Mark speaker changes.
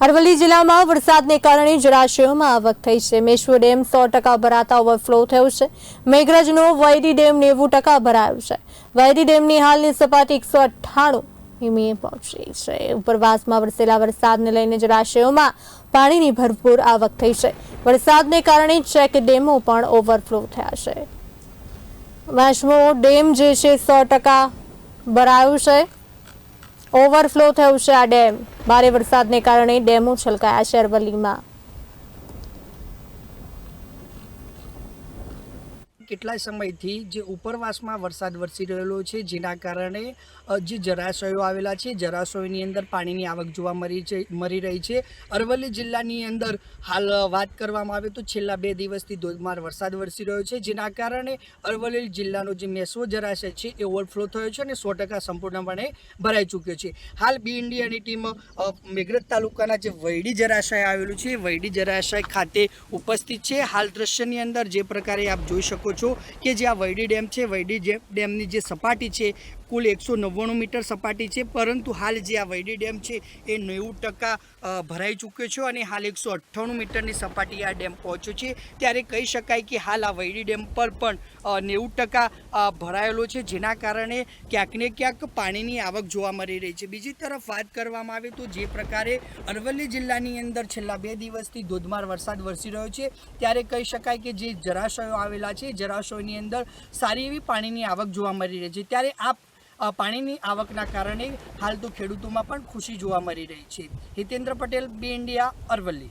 Speaker 1: અરવલ્લી જિલ્લામાં વરસાદને કારણે જળાશયોમાં આવક થઈ છે. મેશ્વર ડેમ સો ટકા ભરાતા ઓવરફ્લો થયો છે. મેઘરજનો વૈરી ડેમ નેવું ટકા ભરાયો છે. વૈરી ડેમની હાલની સપાટી એકસો અઠ્ઠાણું મીમીએ પહોંચી છે. ઉપરવાસમાં વરસેલા વરસાદને લઈને જળાશયોમાં પાણીની ભરપૂર આવક થઈ છે. વરસાદને કારણે ચેક ડેમો પણ ઓવરફ્લો થયા છે. મેશ્વો ડેમ જે છે સો ટકા ભરાયું છે. ઓવરફ્લો થયું છે આ ડેમ. ભારે વરસાદને કારણે ડેમો છલકાયા છે અરવલ્લીમાં
Speaker 2: કેટલાય સમયથી જે ઉપરવાસમાં વરસાદ વરસી રહેલો છે, જેના કારણે જે જળાશયો આવેલા છે, જળાશયોની અંદર પાણીની આવક જોવા મળી છે મળી રહી છે. અરવલ્લી જિલ્લાની અંદર હાલ વાત કરવામાં આવે તો છેલ્લા બે દિવસથી ધોધમાર વરસાદ વરસી રહ્યો છે, જેના કારણે અરવલ્લી જિલ્લાનો જે મેસવો જળાશય છે એ ઓવરફ્લો થયો છે અને સો ટકા સંપૂર્ણપણે ભરાઈ ચૂક્યો છે. હાલ બી ઇન્ડિયાની ટીમ મેઘરજ તાલુકાના જે વૈડી જળાશય આવેલું છે વૈડી જળાશય ખાતે ઉપસ્થિત છે. હાલ દ્રશ્યની અંદર જે પ્રકારે આપ જોઈ શકો છો કે જે આ વૈડી ડેમ છે વૈડી ડેમની જે સપાટી છે કુલ એકસો નવ્વાણું મીટર સપાટી છે, પરંતુ હાલ જે આ વૈડી ડેમ છે એ નેવું ટકા ભરાઈ ચૂક્યો છે અને હાલ એકસો અઠ્ઠાણું મીટરની સપાટી આ ડેમ પહોંચ્યો છે. ત્યારે કહી શકાય કે હાલ આ વૈડી ડેમ પર પણ નેવું ટકા ભરાયેલો છે, જેના કારણે ક્યાંક ને ક્યાંક પાણીની આવક જોવા મળી રહી છે. બીજી તરફ વાત કરવામાં આવે તો જે પ્રકારે અરવલ્લી જિલ્લાની અંદર છેલ્લા બે દિવસથી ધોધમાર વરસાદ વરસી રહ્યો છે. ત્યારે કહી શકાય કે જે જળાશયો આવેલા છે, જળાશયોની અંદર સારી એવી પાણીની આવક જોવા મળી રહી છે. ત્યારે આ પાણીની આવકના કારણે હાલ તો ખેડૂતોમાં પણ ખુશી જોવા મળી રહી છે. Hitendra Patel, B India, Aravalli.